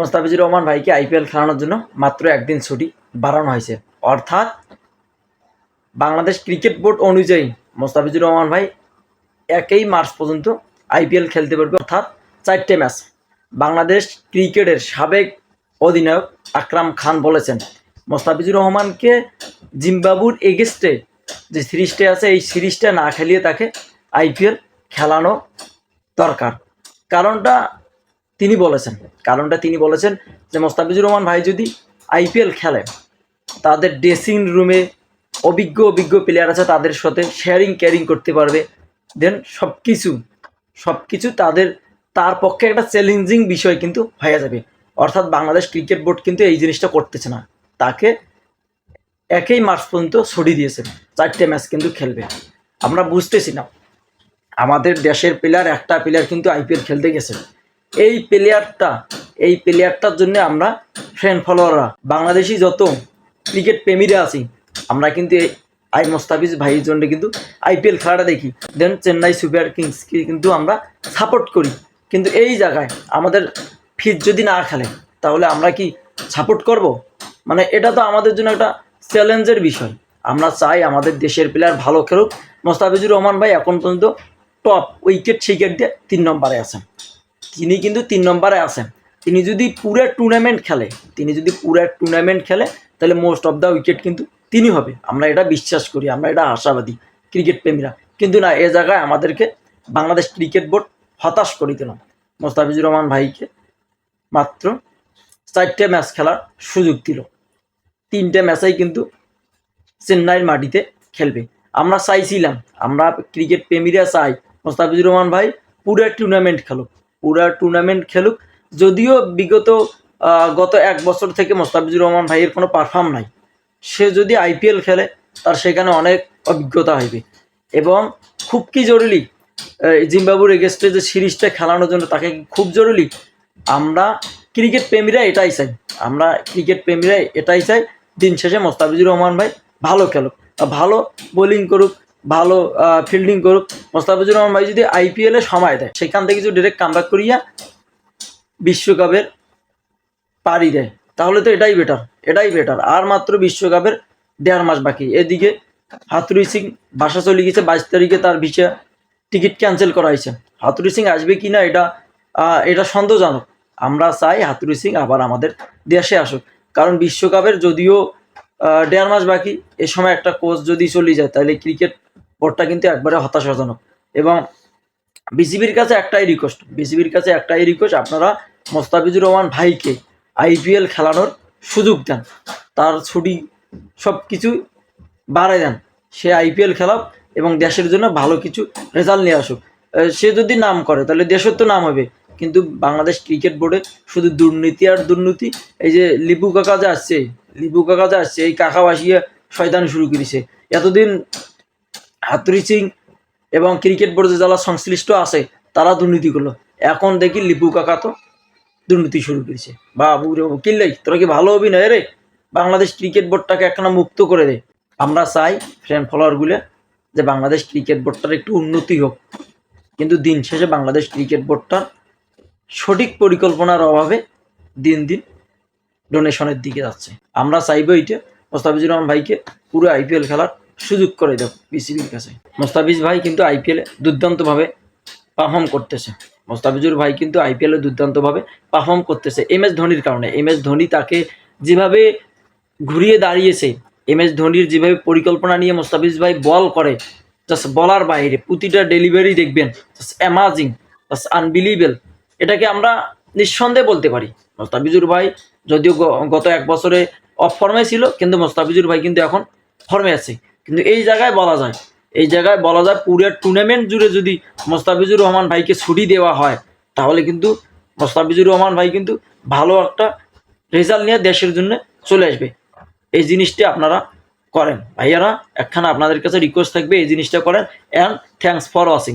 মোস্তাফিজুর রহমান ভাইকে আইপিএল খেলানোর জন্য মাত্র একদিন ছুটি বাড়ানো হয়েছে। অর্থাৎ বাংলাদেশ ক্রিকেট বোর্ড অনুযায়ী মোস্তাফিজুর রহমান ভাই একই মার্চ পর্যন্ত আইপিএল খেলতে পারবে, অর্থাৎ চারটে ম্যাচ। বাংলাদেশ ক্রিকেটের সাবেক অধিনায়ক আকরাম খান বলেছেন, মোস্তাফিজুর রহমানকে জিম্বাবুর এগেস্টে যে সিরিজটা আছে, এই সিরিজটা না খেলিয়ে তাকে আইপিএল খেলানো দরকার। কারণটা তিনি বলেছেন, কারণটা তিনি বলেছেন যে মোস্তাফিজুর রহমান ভাই যদি আইপিএল খেলে, তাদের ড্রেসিং রুমে অভিজ্ঞ অভিজ্ঞ প্লেয়ার আছে, তাদের সাথে শেয়ারিং ক্যারিং করতে পারবে। দেন সব কিছু সব কিছু তাদের, তার পক্ষে একটা চ্যালেঞ্জিং বিষয় কিন্তু হয়ে যাবে। অর্থাৎ বাংলাদেশ ক্রিকেট বোর্ড কিন্তু এই জিনিসটা করতেছে না। তাকে একই মার্চ পর্যন্ত ছড়ি দিয়েছে। চারটে ম্যাচ কিন্তু খেলবে। আমরা বুঝতেছি না। আমাদের দেশের প্লেয়ার একটা প্লেয়ার কিন্তু আইপিএল খেলতে গেছে। এই প্লেয়ারটা এই প্লেয়ারটার জন্য আমরা ফ্রেন্ড ফলোয়াররা বাংলাদেশি যত ক্রিকেট প্রেমীরা আছি আমরা কিন্তু এই আই মোস্তাফিজ ভাইয়ের জন্য কিন্তু আইপিএল খেলাটা দেখি দেন চেন্নাই সুপার কিংসকে কিন্তু আমরা সাপোর্ট করি কিন্তু এই জায়গায় আমাদের ফিট যদি না খেলে তাহলে আমরা কি সাপোর্ট করব মানে এটা তো আমাদের জন্য একটা চ্যালেঞ্জের বিষয় আমরা চাই আমাদের দেশের প্লেয়ার ভালো খেলুক মোস্তাফিজুর রহমান ভাই এখন পর্যন্ত টপ উইকেট সিকেট দিয়ে তিন নম্বরে আছেন তিনি কিন্তু তিন নম্বরে আছেন। তিনি যদি পুরো টুর্নামেন্ট খেলে, তিনি যদি পুরো টুর্নামেন্ট খেলে, তাহলে মোস্ট অফ দ্য উইকেট কিন্তু তিনি হবে। আমরা এটা বিশ্বাস করি, আমরা এটা আশাবাদী ক্রিকেট প্রেমীরা। কিন্তু না, এ জায়গায় আমাদেরকে বাংলাদেশ ক্রিকেট বোর্ড হতাশ করে দিল। মোস্তাফিজুর রহমান ভাইকে মাত্র চারটে ম্যাচ খেলার সুযোগ দিল। তিনটে ম্যাচেই কিন্তু চেন্নাইয়ের মাটিতে খেলবে। আমরা চাইছিলাম, আমরা ক্রিকেট প্রেমীরা চাই, মোস্তাফিজুর রহমান ভাই পুরো টুর্নামেন্ট খেলুক। পুরো টুর্নামেন্ট খেলুক। যদিও বিগত গত এক বছর থেকে মোস্তাফিজুর রহমান ভাইয়ের কোনো পারফর্ম নাই। সে যদি আইপিএল খেলে, তার সেখানে অনেক অভিজ্ঞতা হইবে। এবং খুব কি জরুরি জিম্বাবুর এগেস্টে যে সিরিজটা খেলানোর জন্য, তাকে খুব জরুরি? আমরা ক্রিকেট প্রেমীরা এটাই চাই। আমরা ক্রিকেট প্রেমীরা এটাই চাই, দিন শেষে মোস্তাফিজুর রহমান ভাই ভালো খেলুক। ভালো বোলিং করুক ভালো ফিল্ডিং করুক। মোস্তাফিজুর রহমান ভাই যদি আইপিএলে সময় দেয়, সেখান থেকে যদি ডিরেক্ট কামব্যাক করিয়া বিশ্বকাপের পাড়ি দেয়, তাহলে তো এটাই বেটার এটাই বেটার আর মাত্র বিশ্বকাপের দেড় মাস বাকি। এদিকে হাতুরি সিং বাসা চলে গেছে, বাইশ তারিখে তার ভিসা টিকিট ক্যান্সেল করা হয়েছে। হাতুরি সিং আসবে কি না এটা এটা সন্দেহজনক। আমরা চাই হাতুরি সিং আবার আমাদের দেশে আসুক। কারণ বিশ্বকাপের যদিও দেড় মাস বাকি, এ সময় একটা কোচ যদি চলে যায়, তাহলে ক্রিকেট বোর্ডটা কিন্তু একবারে হতাশাজনক। এবং বিসিবির কাছে একটাই রিকোয়েস্ট বিসিবির কাছে একটাই রিকোয়েস্ট আপনারা মোস্তাফিজুর রহমান ভাইকে আইপিএল খেলানোর সুযোগ দেন। তার ছুটি সব কিছু বাড়ায় দেন। সে আইপিএল খেলাক এবং দেশের জন্য ভালো কিছু রেজাল্ট নিয়ে আসুক। সে যদি নাম করে, তাহলে দেশের তো নাম হবে। কিন্তু বাংলাদেশ ক্রিকেট বোর্ডে শুধু দুর্নীতি আর দুর্নীতি, এই যে লিপু কাকা যে আসছে লিপু কাকা যে আসছে, এই কাকা বাসিয়ে শয়তান শুরু করেছে। এতদিন হাতুরি সিং এবং ক্রিকেট বোর্ডে যারা সংশ্লিষ্ট আছে, তারা দুর্নীতি করল। এখন দেখি লিপু কাকা তো দুর্নীতি শুরু করেছে। বাবু রে তোরা কি ভালো হবি না রে? বাংলাদেশ ক্রিকেট বোর্ডটাকে একখানা মুক্ত করে দে। আমরা চাই ফ্রেন্ড ফলোয়ারগুলো যে বাংলাদেশ ক্রিকেট বোর্ডটার একটু উন্নতি হোক। কিন্তু দিন শেষে বাংলাদেশ ক্রিকেট বোর্ডটার সঠিক পরিকল্পনার অভাবে দিন দিন ডোনেশনের দিকে যাচ্ছে। আমরা চাইব এইটা। মোস্তাফিজুর রহমান ভাইকে পুরো আইপিএল খেলার সুযোগ করে দেব বিসিবির কাছে। মোস্তাফিজ ভাই কিন্তু আইপিএলে দুর্দান্তভাবে পারফর্ম করতেছে। মোস্তাফিজুর ভাই কিন্তু আইপিএলে দুর্দান্তভাবে পারফর্ম করতেছে এম এস ধোনির কারণে। এম এস ধোনি তাকে যেভাবে ঘুরিয়ে দাঁড়িয়েছে এম এস ধোনির যেভাবে পরিকল্পনা নিয়ে মোস্তাফিজ ভাই বল করে জাস্ট বলার বাইরে, প্রতিটা ডেলিভারি দেখবেন জাস্ট অ্যামাজিং জাস্ট আনবিলিভেল এটাকে আমরা নিঃসন্দেহে বলতে পারি। মোস্তাফিজুর ভাই যদিও গত এক বছরে অফ ফর্মে ছিল, কিন্তু মোস্তাফিজুর ভাই কিন্তু এখন ফর্মে আছে। কিন্তু এই জায়গায় বলা যায়, এই জায়গায় বলা যায় পুরো টুর্নামেন্ট জুড়ে যদি মোস্তাফিজুর রহমান ভাইকে ছুটি দেওয়া হয়, তাহলে কিন্তু মোস্তাফিজুর রহমান ভাই কিন্তু ভালো একটা রেজাল্ট নিয়ে দেশের জন্য চলে আসবে। এই জিনিসটি আপনারা করেন। ভাইয়ারা, একখানা আপনাদের কাছে রিকোয়েস্ট থাকবে, এই জিনিসটা করেন। And thanks for watching